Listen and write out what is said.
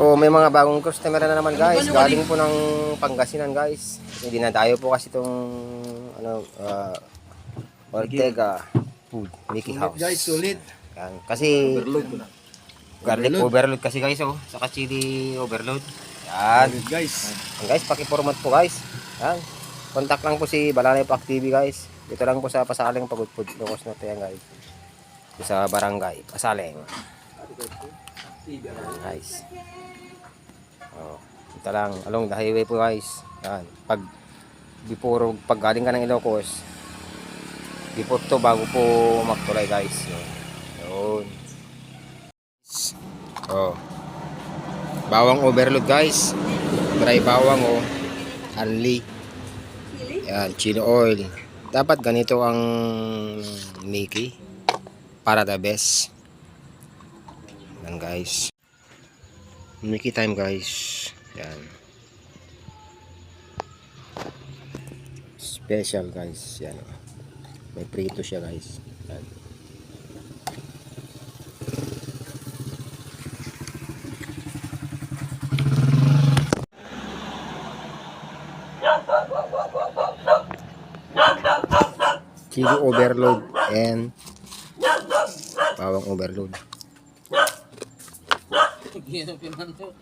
Oh, may mga bagong customer na naman guys. Ano yung Galing po ng Pangasinan guys. Hindi na tayo po kasi itong ano uh, Ortega Food Mickey House. Guys, solid. Yan. Kasi garlic Overload. kasi guys oh. Saka chili overload. Yan. Guys. Yan, guys, paki-format po guys. Yan. Contact lang po si Balanay Pack TV guys. Dito lang po sa Pasaling Pagudpud. Locos na yan guys. Sa barangay Pasaling. Guys. Oh, ito lang along the highway po guys. Yan. Pag before pag galing ka ng Ilocos, before to bago po magtulay guys. Yun. Oh. Bawang overload guys. Dry bawang oh. Only. Yan, chili oil. Dapat ganito ang Mickey para the best. Guys. Mickey time guys. Yan. Special guys. Yan. oh. May prito siya guys. Yan. Chili overload and bawang overload. Quiero que mando.